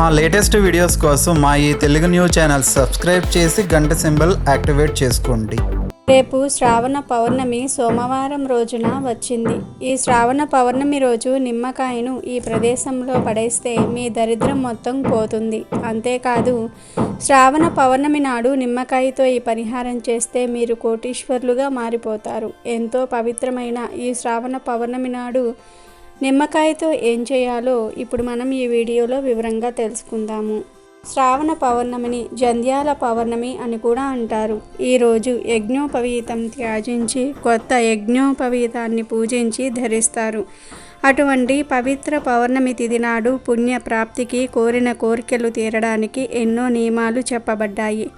మా latest videos కోసం మా ఈ తెలుగు న్యూస్ ఛానల్ సబ్స్క్రైబ్ చేసి గంట సింబల్ యాక్టివేట్ చేసుకోండి. రేపు శ్రావణ పౌర్ణమి సోమవారం రోజున వచ్చింది. ఈ శ్రావణ పౌర్ణమి రోజు నిమ్మకాయను ఈ ప్రదేశంలో పడేస్తే మీ దరిద్రం మొత్తం పోతుంది. అంతేకాదు శ్రావణ పౌర్ణమి నాడు నిమ్మకాయతో ఈ పరిహారం చేస్తే మీరు కోటీశ్వర్లుగా మారిపోతారు. ఎంతో పవిత్రమైన ఈ శ్రావణ పౌర్ణమి నాడు నిమ్మకాయతో ఏం చేయాలో ఇప్పుడు మనం ఈ వీడియోలో వివరంగా తెలుసుకుందాము. శ్రావణ పౌర్ణమిని జంధ్యాల పౌర్ణమి అని కూడా అంటారు. ఈరోజు యజ్ఞోపవీతం త్యాజించి కొత్త యజ్ఞోపవీతాన్ని పూజించి ధరిస్తారు. అటువంటి పవిత్ర పౌర్ణమి తిథి నాడు పుణ్య ప్రాప్తికి కోరిన కోరికలు తీరడానికి ఎన్నో నియమాలు చెప్పబడ్డాయి.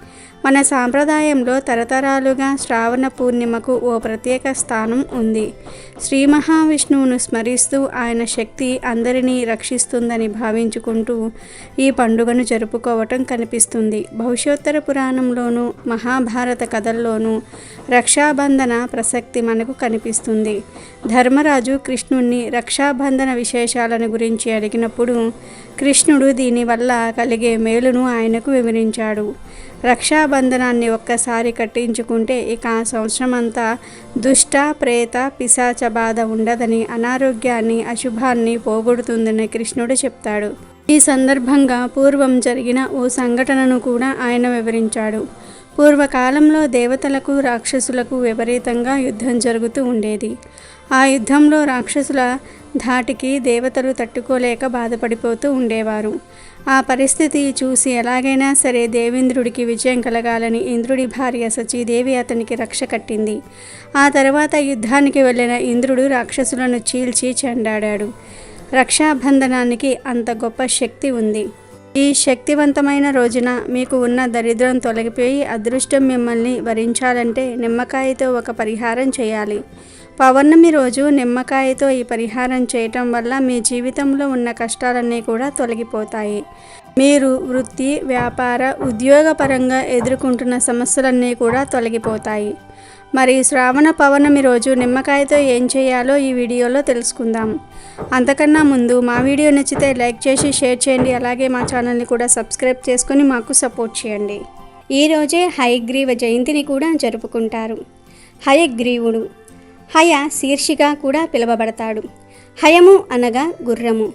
మన సాంప్రదాయంలో తరతరాలుగా శ్రావణ పూర్ణిమకు ఓ ప్రత్యేక స్థానం ఉంది. శ్రీ మహావిష్ణువును స్మరిస్తూ ఆయన శక్తి అందరినీ రక్షిస్తుందని భావించుకుంటూ ఈ పండుగను జరుపుకోవటం కనిపిస్తుంది. భవిష్యోత్తర పురాణంలోనూ మహాభారత కథల్లోనూ రక్షాబంధన ప్రసక్తి మనకు కనిపిస్తుంది. ధర్మరాజు కృష్ణుణ్ణి రక్షాబంధన విశేషాలను గురించి అడిగినప్పుడు కృష్ణుడు దీనివల్ల కలిగే మేలును ఆయనకు వివరించాడు. రక్షాబంధనాన్ని ఒక్కసారి కట్టించుకుంటే ఇక ఆ సంవత్సరం అంతా దుష్ట ప్రేత పిశాచ బాధ ఉండదని అనారోగ్యాన్ని అశుభాన్ని పోగొడుతుందని కృష్ణుడు చెప్తాడు. ఈ సందర్భంగా పూర్వం జరిగిన ఓ సంఘటనను కూడా ఆయన వివరించాడు. పూర్వకాలంలో దేవతలకు రాక్షసులకు విపరీతంగా యుద్ధం జరుగుతూ ఉండేది. ఆ యుద్ధంలో రాక్షసుల ధాటికి దేవతలు తట్టుకోలేక బాధపడిపోతూ ఉండేవారు. ఆ పరిస్థితి చూసి ఎలాగైనా సరే దేవేంద్రుడికి విజయం కలగాలని ఇంద్రుడి భార్య సచీదేవి అతనికి రక్ష కట్టింది. ఆ తర్వాత యుద్ధానికి వెళ్ళిన ఇంద్రుడు రాక్షసులను చీల్చి చెండాడాడు. రక్షాబంధనానికి అంత గొప్ప శక్తి ఉంది. ఈ శక్తివంతమైన రోజున మీకు ఉన్న దరిద్రం తొలగిపోయి అదృష్టం మిమ్మల్ని వరించాలంటే నిమ్మకాయతో ఒక పరిహారం చేయాలి. పౌర్ణమి రోజు నిమ్మకాయతో ఈ పరిహారం చేయటం వల్ల మీ జీవితంలో ఉన్న కష్టాలన్నీ కూడా తొలగిపోతాయి. మీరు వృత్తి వ్యాపార ఉద్యోగపరంగా ఎదుర్కొంటున్న సమస్యలన్నీ కూడా తొలగిపోతాయి. మరి శ్రావణ పౌర్ణమి రోజు నిమ్మకాయతో ఏం చేయాలో ఈ వీడియోలో తెలుసుకుందాం. అంతకన్నా ముందు మా వీడియో నచ్చితే లైక్ చేసి షేర్ చేయండి. అలాగే మా ఛానల్ని కూడా సబ్స్క్రైబ్ చేసుకొని మాకు సపోర్ట్ చేయండి. ఈరోజే హయగ్రీవ జయంతిని కూడా జరుపుకుంటారు. హయగ్రీవుడు హయ శీర్షిగా కూడా పిలువబడతాడు. హయము అనగా గుర్రము.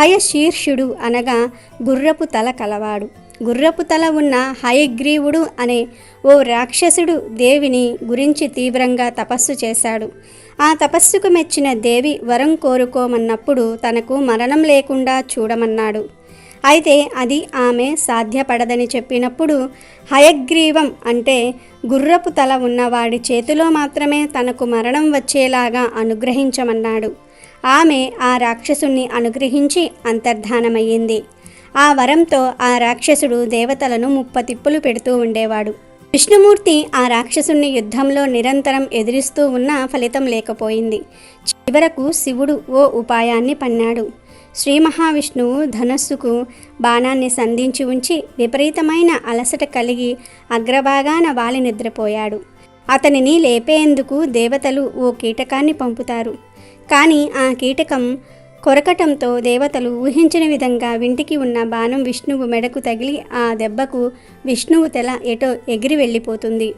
హయ శీర్షుడు అనగా గుర్రపు తల కలవాడు. గుర్రపు తల ఉన్న హయగ్రీవుడు అనే ఓ రాక్షసుడు దేవిని గురించి తీవ్రంగా తపస్సు చేశాడు. ఆ తపస్సుకు మెచ్చిన దేవి వరం కోరుకోమన్నప్పుడు తనకు మరణం లేకుండా చూడమన్నాడు. అయితే అది ఆమె సాధ్యపడదని చెప్పినప్పుడు హయగ్రీవం అంటే గుర్రపు తల ఉన్నవాడి చేతిలో మాత్రమే తనకు మరణం వచ్చేలాగా అనుగ్రహించమన్నాడు. ఆమె ఆ రాక్షసుణ్ణి అనుగ్రహించి అంతర్ధానమయ్యింది. ఆ వరంతో ఆ రాక్షసుడు దేవతలను ముప్పతిప్పులు పెడుతూ ఉండేవాడు. విష్ణుమూర్తి ఆ రాక్షసుణ్ణి యుద్ధంలో నిరంతరం ఎదిరిస్తూ ఉన్నా ఫలితం లేకపోయింది. చివరకు శివుడు ఓ ఉపాయాన్ని పన్నాడు. శ్రీ మహావిష్ణువు ధనస్సుకు బాణాన్ని సంధించి ఉంచి విపరీతమైన అలసట కలిగి అగ్రభాగాన వాలి నిద్రపోయాడు. అతనిని లేపేందుకు దేవతలు ఓ కీటకాన్ని పంపుతారు. కానీ ఆ కీటకం కొరకటంతో దేవతలు ఊహించిన విధంగా వింటికి ఉన్న బాణం విష్ణువు మెడకు తగిలి ఆ దెబ్బకు విష్ణువు తల ఎటో ఎగిరి వెళ్ళిపోతుంది.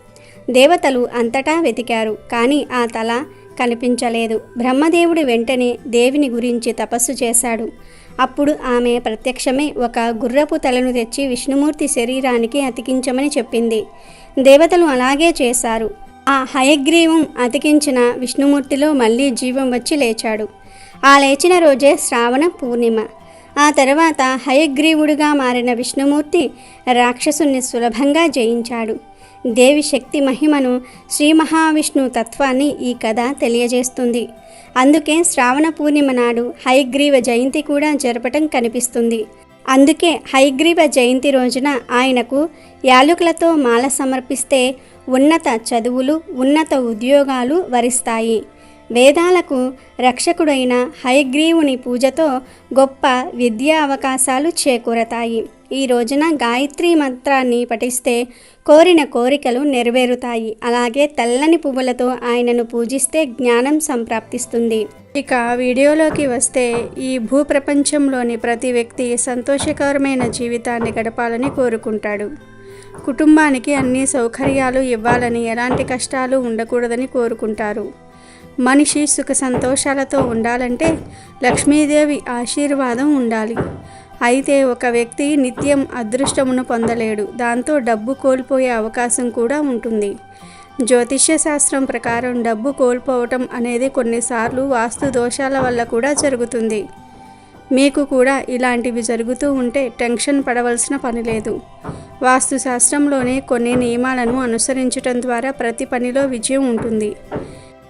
దేవతలు అంతటా వెతికారు. కానీ ఆ తల కనిపించలేదు బ్రహ్మదేవుడు వెంటనే దేవిని గురించి తపస్సు చేశాడు. అప్పుడు ఆమె ప్రత్యక్షమే ఒక గుర్రపు తలను తెచ్చి విష్ణుమూర్తి శరీరానికి అతికించమని చెప్పింది. దేవతలు అలాగే చేశారు. ఆ హయగ్రీవం అతికించిన విష్ణుమూర్తిలో మళ్ళీ జీవం వచ్చి లేచాడు. ఆ లేచిన రోజే శ్రావణ పూర్ణిమ. ఆ తర్వాత హయగ్రీవుడుగా మారిన విష్ణుమూర్తి రాక్షసుని సులభంగా జయించాడు. దేవి శక్తి మహిమను శ్రీ మహావిష్ణు తత్వాన్ని ఈ కథ తెలియజేస్తుంది. అందుకే శ్రావణ పూర్ణిమ నాడు హైగ్రీవ జయంతి కూడా జరపటం కనిపిస్తుంది. అందుకే హైగ్రీవ జయంతి రోజున ఆయనకు యాలుకలతో మాల సమర్పిస్తే ఉన్నత చదువులు ఉన్నత ఉద్యోగాలు వరిస్తాయి. వేదాలకు రక్షకుడైన హయగ్రీవుని పూజతో గొప్ప విద్యా అవకాశాలు చేకూరతాయి. ఈ రోజున గాయత్రి మంత్రాన్ని పఠిస్తే కోరిన కోరికలు నెరవేరుతాయి. అలాగే తెల్లని పువ్వులతో ఆయనను పూజిస్తే జ్ఞానం సంప్రాప్తిస్తుంది. ఇక వీడియోలోకి వస్తే ఈ భూప్రపంచంలోని ప్రతి వ్యక్తి సంతోషకరమైన జీవితాన్ని గడపాలని కోరుకుంటాడు. కుటుంబానికి అన్ని సౌకర్యాలు ఇవ్వాలని ఎలాంటి కష్టాలు ఉండకూడదని కోరుకుంటారు. మనిషి సుఖ సంతోషాలతో ఉండాలంటే లక్ష్మీదేవి ఆశీర్వాదం ఉండాలి. అయితే ఒక వ్యక్తి నిత్యం అదృష్టమును పొందలేడు. దాంతో డబ్బు కోల్పోయే అవకాశం కూడా ఉంటుంది. జ్యోతిష్య శాస్త్రం ప్రకారం డబ్బు కోల్పోవటం అనేది కొన్నిసార్లు వాస్తు దోషాల వల్ల కూడా జరుగుతుంది. మీకు కూడా ఇలాంటివి జరుగుతూ ఉంటే టెన్షన్ పడవలసిన పని లేదు. వాస్తు శాస్త్రంలోనే కొన్ని నియమాలను అనుసరించటం ద్వారా ప్రతి పనిలో విజయం ఉంటుంది.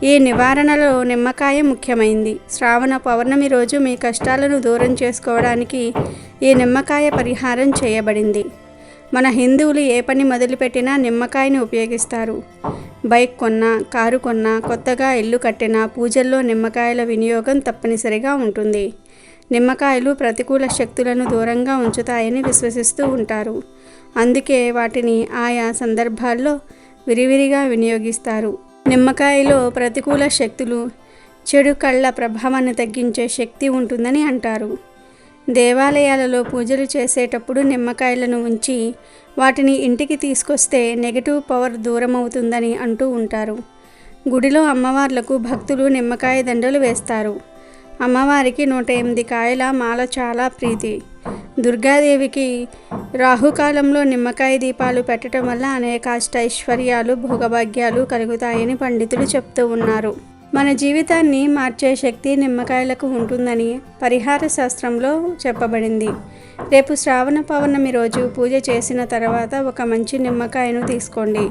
ఈ నివారణలో నిమ్మకాయ ముఖ్యమైంది. శ్రావణ పౌర్ణమి రోజు మీ కష్టాలను దూరం చేసుకోవడానికి ఈ నిమ్మకాయ పరిహారం చేయబడింది. మన హిందువులు ఏ పని మొదలుపెట్టినా నిమ్మకాయని ఉపయోగిస్తారు. బైక్ కొన్నా కారు కొన్నా కొత్తగా ఇల్లు కట్టినా పూజల్లో నిమ్మకాయల వినియోగం తప్పనిసరిగా ఉంటుంది. నిమ్మకాయలు ప్రతికూల శక్తులను దూరంగా ఉంచుతాయని విశ్వసిస్తూ ఉంటారు. అందుకే వాటిని ఆయా సందర్భాల్లో విరివిరిగా వినియోగిస్తారు. నిమ్మకాయలో ప్రతికూల శక్తులు చెడు కళ్ళ ప్రభావాన్ని తగ్గించే శక్తి ఉంటుందని అంటారు. దేవాలయాలలో పూజలు చేసేటప్పుడు నిమ్మకాయలను ఉంచి వాటిని ఇంటికి తీసుకొస్తే నెగటివ్ పవర్ దూరం అవుతుందని అంటూ ఉంటారు. గుడిలో అమ్మవార్లకు భక్తులు నిమ్మకాయ దండలు వేస్తారు. అమ్మవారికి నూట ఎనిమిది కాయల మాల చాలా ప్రీతి. దుర్గాదేవికి రాహుకాలంలో నిమ్మకాయ దీపాలు పెట్టడం వల్ల అనేక అష్టైశ్వర్యాలు భోగభాగ్యాలు కలుగుతాయని పండితులు చెప్తూ ఉన్నారు. మన జీవితాన్ని మార్చే శక్తి నిమ్మకాయలకు ఉంటుందని పరిహార శాస్త్రంలో చెప్పబడింది. రేపు శ్రావణ పౌర్ణమి రోజు పూజ చేసిన తర్వాత ఒక మంచి నిమ్మకాయను తీసుకోండి.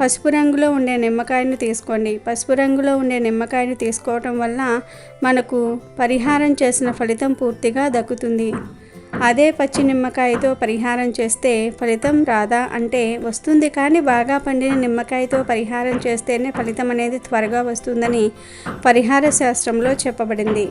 పసుపు రంగులో ఉండే నిమ్మకాయను తీసుకోండి. పసుపు రంగులో ఉండే నిమ్మకాయను తీసుకోవటం వల్ల మనకు పరిహారం చేసిన ఫలితం పూర్తిగా దక్కుతుంది. అదే పచ్చి నిమ్మకాయతో పరిహారం చేస్తే ఫలితం రాదా అంటే వస్తుంది కానీ బాగా పండిన నిమ్మకాయతో పరిహారం చేస్తేనే ఫలితం అనేది త్వరగా వస్తుందని పరిహార శాస్త్రంలో చెప్పబడింది.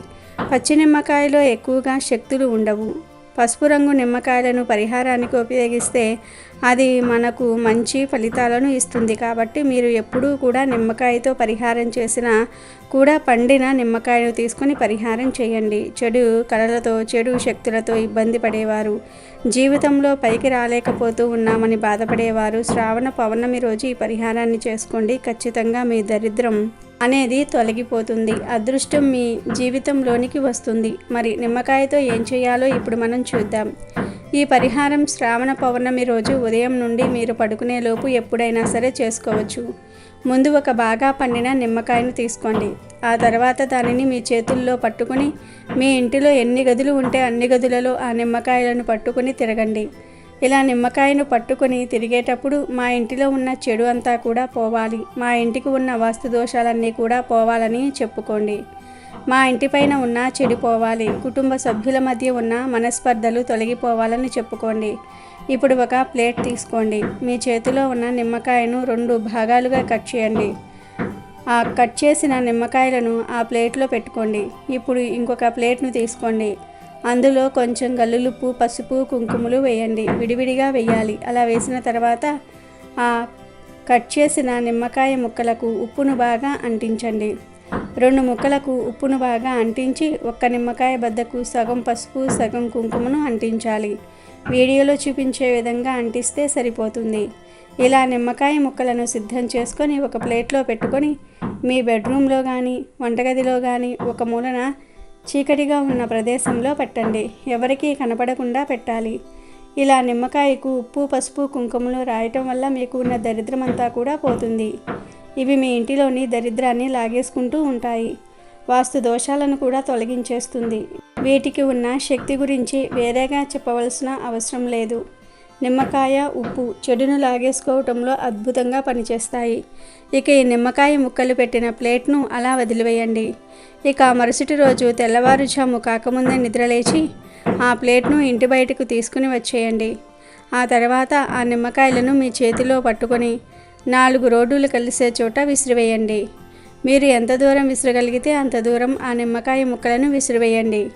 పచ్చి నిమ్మకాయలో ఎక్కువగా శక్తులు ఉండవు. పసుపు రంగు నిమ్మకాయలను పరిహారానికి ఉపయోగిస్తే అది మనకు మంచి ఫలితాలను ఇస్తుంది. కాబట్టి మీరు ఎప్పుడూ కూడా నిమ్మకాయతో పరిహారం చేసినా కూడా పండిన నిమ్మకాయను తీసుకొని పరిహారం చేయండి. చెడు కళలతో చెడు శక్తులతో ఇబ్బంది పడేవారు. జీవితంలో పైకి రాలేకపోతూ ఉన్నామని బాధపడేవారు. శ్రావణ పౌర్ణమి రోజు ఈ పరిహారాన్ని చేసుకోండి. ఖచ్చితంగా మీ దరిద్రం అనేది తొలగిపోతుంది. అదృష్టం మీ జీవితంలోనికి వస్తుంది. మరి నిమ్మకాయతో ఏం చేయాలో ఇప్పుడు మనం చూద్దాం. ఈ పరిహారం శ్రావణ పౌర్ణమి రోజు ఉదయం నుండి మీరు పడుకునేలోపు ఎప్పుడైనా సరే చేసుకోవచ్చు. ముందు ఒక బాగా పండిన నిమ్మకాయను తీసుకోండి. ఆ తర్వాత దానిని మీ చేతుల్లో పట్టుకుని మీ ఇంటిలో ఎన్ని గదులు ఉంటే అన్ని గదులలో ఆ నిమ్మకాయలను పట్టుకుని తిరగండి. ఇలా నిమ్మకాయను పట్టుకొని తిరిగేటప్పుడు మా ఇంటిలో ఉన్న చెడు అంతా కూడా పోవాలి. మా ఇంటికి ఉన్న వాస్తు దోషాలన్నీ కూడా పోవాలని చెప్పుకోండి. మా ఇంటిపైన ఉన్న చెడిపోవాలి. కుటుంబ సభ్యుల మధ్య ఉన్న మనస్పర్ధలు తొలగిపోవాలని చెప్పుకోండి. ఇప్పుడు ఒక ప్లేట్ తీసుకోండి. మీ చేతిలో ఉన్న నిమ్మకాయను రెండు భాగాలుగా కట్ చేయండి. ఆ కట్ చేసిన నిమ్మకాయలను ఆ ప్లేట్లో పెట్టుకోండి. ఇప్పుడు ఇంకొక ప్లేట్ను తీసుకోండి. అందులో కొంచెం గల్లులుప్పు పసుపు కుంకుమలు వేయండి. విడివిడిగా వేయాలి. అలా వేసిన తర్వాత ఆ కట్ చేసిన నిమ్మకాయ ముక్కలకు ఉప్పును బాగా అంటించండి. రెండు ముక్కలకు ఉప్పును బాగా అంటించి ఒక్క నిమ్మకాయ బద్దకు సగం పసుపు సగం కుంకుమను అంటించాలి. వీడియోలో చూపించే విధంగా అంటిస్తే సరిపోతుంది. ఇలా నిమ్మకాయ ముక్కలను సిద్ధం చేసుకొని ఒక ప్లేట్లో పెట్టుకొని మీ బెడ్రూమ్లో కానీ వంటగదిలో కానీ ఒక మూలన చీకటిగా ఉన్న ప్రదేశంలో పెట్టండి. ఎవరికీ కనపడకుండా పెట్టాలి. ఇలా నిమ్మకాయకు ఉప్పు పసుపు కుంకుమలు రాయటం వల్ల మీకు ఉన్న దరిద్రమంతా కూడా పోతుంది. ఇవి మీ ఇంటిలోని దరిద్రాన్ని లాగేసుకుంటూ ఉంటాయి. వాస్తు దోషాలను కూడా తొలగించేస్తుంది. వీటికి ఉన్న శక్తి గురించి వేరేగా చెప్పవలసిన అవసరం లేదు. నిమ్మకాయ ఉప్పు చెడును లాగేసుకోవటంలో అద్భుతంగా పనిచేస్తాయి. ఇక ఈ నిమ్మకాయ ముక్కలు పెట్టిన ప్లేట్ను అలా వదిలివేయండి. ఇక మరుసటి రోజు తెల్లవారుజాము కాకముందే నిద్రలేచి ఆ ప్లేట్ను ఇంటి బయటకు తీసుకుని వచ్చేయండి. ఆ తర్వాత ఆ నిమ్మకాయలను మీ చేతిలో పట్టుకొని నాలుగు రోడ్డులు కలిసే చోట విసిరివేయండి. మీరు ఎంత దూరం విసరగలిగితే అంత దూరం ఆ నిమ్మకాయ ముక్కలను విసిరివేయండి.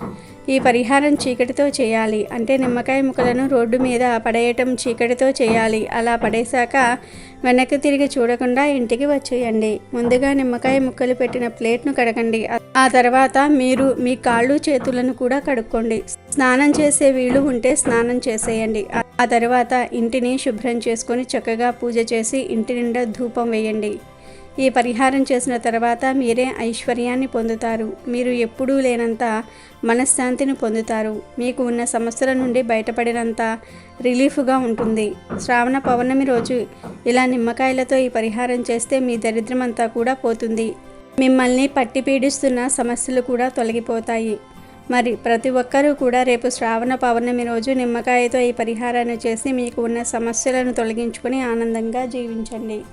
ఈ పరిహారం చీకటితో చేయాలి. అంటే నిమ్మకాయ ముక్కలను రోడ్డు మీద పడేయటం చీకటితో చేయాలి. అలా పడేశాక వెనక్కి తిరిగి చూడకుండా ఇంటికి వచ్చేయండి. ముందుగా నిమ్మకాయ ముక్కలు పెట్టిన ప్లేట్ను కడగండి. ఆ తర్వాత మీరు మీ కాళ్ళు చేతులను కూడా కడుక్కోండి. స్నానం చేసే వీలు ఉంటే స్నానం చేసేయండి. ఆ- ఆ తర్వాత ఇంటిని శుభ్రం చేసుకొని చక్కగా పూజ చేసి ఇంటి నిండా ధూపం వేయండి. ఈ పరిహారం చేసిన తర్వాత మీరే ఐశ్వర్యాన్ని పొందుతారు. మీరు ఎప్పుడూ లేనంత మనశ్శాంతిని పొందుతారు. మీకు ఉన్న సమస్యల నుండి బయటపడినంత రిలీఫ్గా ఉంటుంది. శ్రావణ పౌర్ణమి రోజు ఇలా నిమ్మకాయలతో ఈ పరిహారం చేస్తే మీ దరిద్రమంతా కూడా పోతుంది. మిమ్మల్ని పట్టి పీడిస్తున్న సమస్యలు కూడా తొలగిపోతాయి. మరి ప్రతి ఒక్కరూ కూడా రేపు శ్రావణ పౌర్ణమి రోజు నిమ్మకాయతో ఈ పరిహారాన్ని చేసి మీకు ఉన్న సమస్యలను తొలగించుకొని ఆనందంగా జీవించండి.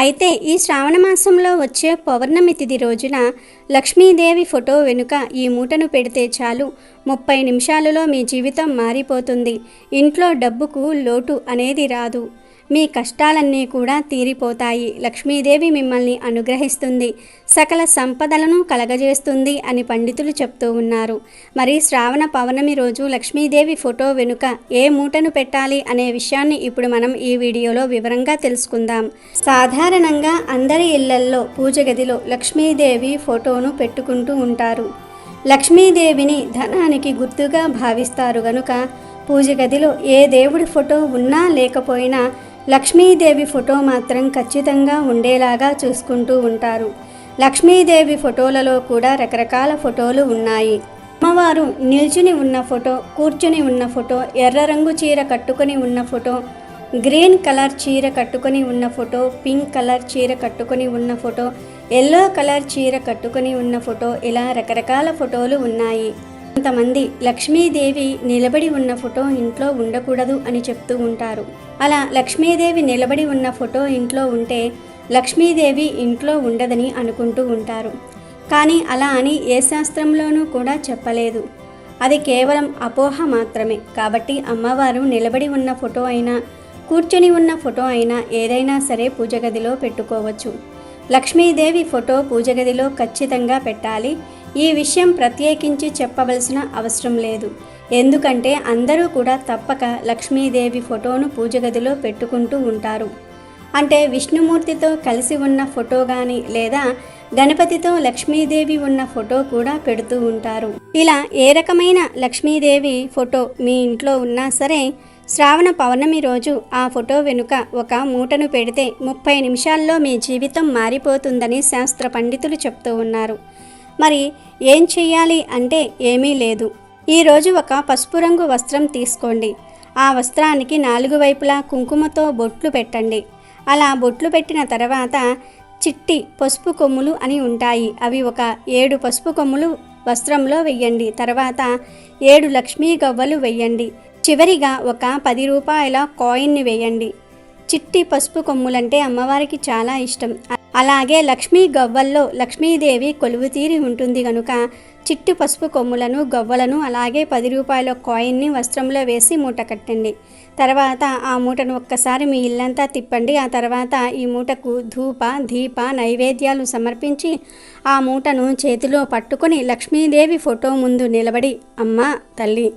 అయితే ఈ శ్రావణ మాసంలో వచ్చే పౌర్ణమి తిథి రోజున లక్ష్మీదేవి ఫోటో వెనుక ఈ మూటను పెడితే చాలు. ముప్పై నిమిషాలలో మీ జీవితం మారిపోతుంది. ఇంట్లో డబ్బుకు లోటు అనేది రాదు. మీ కష్టాలన్నీ కూడా తీరిపోతాయి. లక్ష్మీదేవి మిమ్మల్ని అనుగ్రహిస్తుంది. సకల సంపదలను కలగజేస్తుంది అని పండితులు చెప్తూ ఉన్నారు. మరి శ్రావణ పౌర్ణమి రోజు లక్ష్మీదేవి ఫోటో వెనుక ఏ మూటను పెట్టాలి అనే విషయాన్ని ఇప్పుడు మనం ఈ వీడియోలో వివరంగా తెలుసుకుందాం. సాధారణంగా అందరి ఇళ్ళల్లో పూజ గదిలో లక్ష్మీదేవి ఫోటోను పెట్టుకుంటూ ఉంటారు. లక్ష్మీదేవిని ధనానికి గుర్తుగా భావిస్తారు గనుక పూజ గదిలో ఏ దేవుడి ఫోటో ఉన్నా లేకపోయినా లక్ష్మీదేవి ఫోటో మాత్రం ఖచ్చితంగా ఉండేలాగా చూసుకుంటూ ఉంటారు. లక్ష్మీదేవి ఫోటోలలో కూడా రకరకాల ఫోటోలు ఉన్నాయి. అమ్మవారు నిల్చుని ఉన్న ఫోటో కూర్చుని ఉన్న ఫోటో ఎర్ర రంగు చీర కట్టుకొని ఉన్న ఫోటో గ్రీన్ కలర్ చీర కట్టుకొని ఉన్న ఫోటో పింక్ కలర్ చీర కట్టుకొని ఉన్న ఫోటో ఎల్లో కలర్ చీర కట్టుకొని ఉన్న ఫోటో ఇలా రకరకాల ఫోటోలు ఉన్నాయి. కొంతమంది లక్ష్మీదేవి నిలబడి ఉన్న ఫోటో ఇంట్లో ఉండకూడదు అని చెప్తూ ఉంటారు. అలా లక్ష్మీదేవి నిలబడి ఉన్న ఫోటో ఇంట్లో ఉంటే లక్ష్మీదేవి ఇంట్లో ఉండదని అనుకుంటూ ఉంటారు. కానీ అలా అని ఏ శాస్త్రంలోనూ కూడా చెప్పలేదు. అది కేవలం అపోహ మాత్రమే. కాబట్టి అమ్మవారు నిలబడి ఉన్న ఫోటో అయినా కూర్చొని ఉన్న ఫోటో అయినా ఏదైనా సరే పూజగదిలో పెట్టుకోవచ్చు. లక్ష్మీదేవి ఫోటో పూజగదిలో ఖచ్చితంగా పెట్టాలి. ఈ విషయం ప్రత్యేకించి చెప్పవలసిన అవసరం లేదు. ఎందుకంటే అందరూ కూడా తప్పక లక్ష్మీదేవి ఫోటోను పూజ గదిలో పెట్టుకుంటూ ఉంటారు. అంటే విష్ణుమూర్తితో కలిసి ఉన్న ఫోటో కానీ లేదా గణపతితో లక్ష్మీదేవి ఉన్న ఫోటో కూడా పెడుతూ ఉంటారు. ఇలా ఏ రకమైన లక్ష్మీదేవి ఫోటో మీ ఇంట్లో ఉన్నా సరే శ్రావణ పౌర్ణమి రోజు ఆ ఫోటో వెనుక ఒక మూటను పెడితే ముప్పై నిమిషాల్లో మీ జీవితం మారిపోతుందని శాస్త్ర పండితులు చెప్తూ ఉన్నారు. మరి ఏం చెయ్యాలి అంటే ఏమీ లేదు. ఈరోజు ఒక పసుపు రంగు వస్త్రం తీసుకోండి. ఆ వస్త్రానికి నాలుగు వైపులా కుంకుమతో బొట్లు పెట్టండి. అలా బొట్లు పెట్టిన తర్వాత చిట్టి పసుపు కొమ్ములు అని ఉంటాయి. అవి ఒక ఏడు పసుపు కొమ్ములు వస్త్రంలో వెయ్యండి. తర్వాత ఏడు లక్ష్మీ గవ్వలు వెయ్యండి. చివరిగా ఒక పది రూపాయల కాయిన్ని వేయండి చిట్టి పసుపు కొమ్ములంటే అమ్మవారికి చాలా ఇష్టం. అలాగే లక్ష్మీ గవ్వల్లో లక్ష్మీదేవి కొలువు తీరి ఉంటుంది గనుక చిట్టు పసుపు కొమ్ములను గవ్వలను అలాగే పది రూపాయల కాయిన్ని వస్త్రంలో వేసి మూట కట్టండి. తర్వాత ఆ మూటను ఒక్కసారి మీ ఇల్లంతా తిప్పండి. ఆ తర్వాత ఈ మూటకు ధూప దీప నైవేద్యాలు సమర్పించి ఆ మూటను చేతిలో పట్టుకొని లక్ష్మీదేవి ఫోటో ముందు నిలబడి అమ్మ తల్లి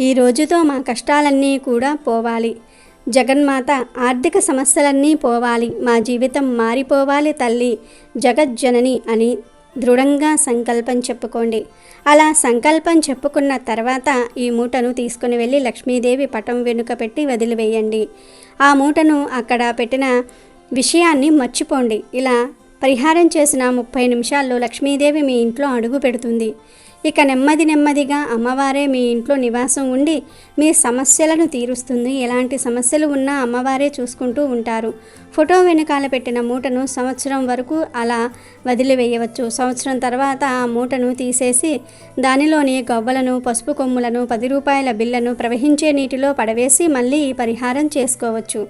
ఈ రోజుతో మా కష్టాలన్నీ కూడా పోవాలి. జగన్మాత ఆర్థిక సమస్యలన్నీ పోవాలి మా జీవితం మారిపోవాలి తల్లి జగజ్జనని అని దృఢంగా సంకల్పం చెప్పుకోండి. అలా సంకల్పం చెప్పుకున్న తర్వాత ఈ మూటను తీసుకుని వెళ్ళి లక్ష్మీదేవి పటం వెనుక పెట్టి వదిలివేయండి. ఆ మూటను అక్కడ పెట్టిన విషయాన్ని మర్చిపోండి. ఇలా పరిహారం చేసిన ముప్పై నిమిషాల్లో లక్ష్మీదేవి మీ ఇంట్లో అడుగు పెడుతుంది. ఇక నెమ్మది నెమ్మదిగా అమ్మవారే మీ ఇంట్లో నివాసం ఉండి మీ సమస్యలను తీరుస్తుంది. ఎలాంటి సమస్యలు ఉన్నా అమ్మవారే చూసుకుంటూ ఉంటారు. ఫోటో వెనకాల పెట్టిన మూటను సంవత్సరం వరకు అలా వదిలివేయవచ్చు. సంవత్సరం తర్వాత ఆ మూటను తీసేసి దానిలోని గవ్వలను పసుపు కొమ్ములను పది రూపాయల బిల్లను ప్రవహించే నీటిలో పడవేసి మళ్ళీ ఈ పరిహారం చేసుకోవచ్చు.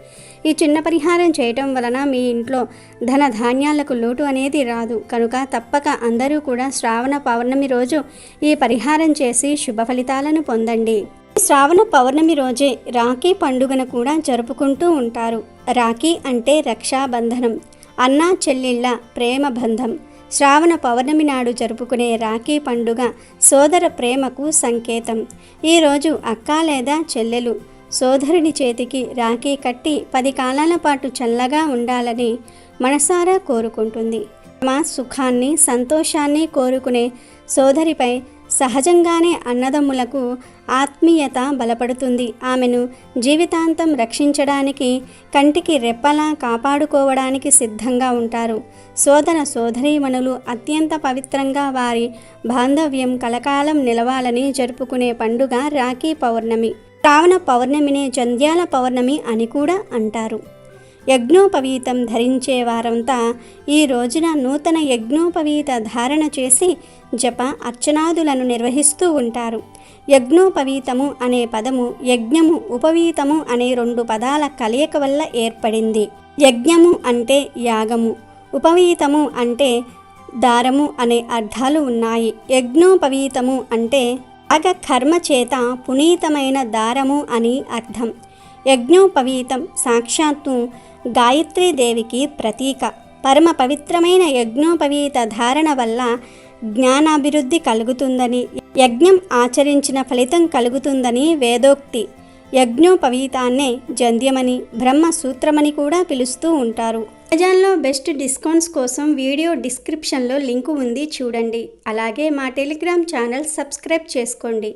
ఈ చిన్న పరిహారం చేయటం వలన మీ ఇంట్లో ధన ధాన్యాలకు లోటు అనేది రాదు. కనుక తప్పక అందరూ కూడా శ్రావణ పౌర్ణమి రోజు ఈ పరిహారం చేసి శుభ ఫలితాలను పొందండి. శ్రావణ పౌర్ణమి రోజే రాఖీ పండుగను కూడా జరుపుకుంటూ ఉంటారు. రాఖీ అంటే రక్షాబంధనం అన్నా చెల్లెళ్ళ ప్రేమ బంధం. శ్రావణ పౌర్ణమి నాడు జరుపుకునే రాఖీ పండుగ సోదర ప్రేమకు సంకేతం. ఈరోజు అక్క లేదా చెల్లెలు సోదరుని చేతికి రాఖీ కట్టి పది కాలాల పాటు చల్లగా ఉండాలని మనసారా కోరుకుంటుంది. మా సుఖాన్ని సంతోషాన్ని కోరుకునే సోదరిపై సహజంగానే అన్నదమ్ములకు ఆత్మీయత బలపడుతుంది. ఆమెను జీవితాంతం రక్షించడానికి కంటికి రెప్పలా కాపాడుకోవడానికి సిద్ధంగా ఉంటారు. సోదర సోదరీమణులు అత్యంత పవిత్రంగా వారి బాంధవ్యం కలకాలం నిలవాలని జరుపుకునే పండుగ రాఖీ పౌర్ణమి. శ్రావణ పౌర్ణమినే జంధ్యాల పౌర్ణమి అని కూడా అంటారు. యజ్ఞోపవీతం ధరించే వారంతా ఈ రోజున నూతన యజ్ఞోపవీత ధారణ చేసి జప అర్చనాదులను నిర్వహిస్తూ ఉంటారు. యజ్ఞోపవీతము అనే పదము యజ్ఞము ఉపవీతము అనే రెండు పదాల కలయిక వల్ల ఏర్పడింది. యజ్ఞము అంటే యాగము ఉపవీతము అంటే దారము అనే అర్థాలు ఉన్నాయి. యజ్ఞోపవీతము అంటే అగ కర్మ చేత పునీతమైన దారము అని అర్థం. యజ్ఞోపవీతం సాక్షాత్తు గాయత్రీదేవికి ప్రతీక. పరమ పవిత్రమైన యజ్ఞోపవీత ధారణ వల్ల జ్ఞానాభివృద్ధి కలుగుతుందని యజ్ఞం ఆచరించిన ఫలితం కలుగుతుందని వేదోక్తి. యజ్ఞోపవీతాన్నే జంధ్యమని బ్రహ్మసూత్రమని కూడా పిలుస్తూ ఉంటారు. అమెజాన్లో బెస్ట్ డిస్కౌంట్స్ కోసం వీడియో డిస్క్రిప్షన్లో లింకు ఉంది చూడండి. అలాగే మా టెలిగ్రామ్ ఛానల్ సబ్స్క్రైబ్ చేసుకోండి.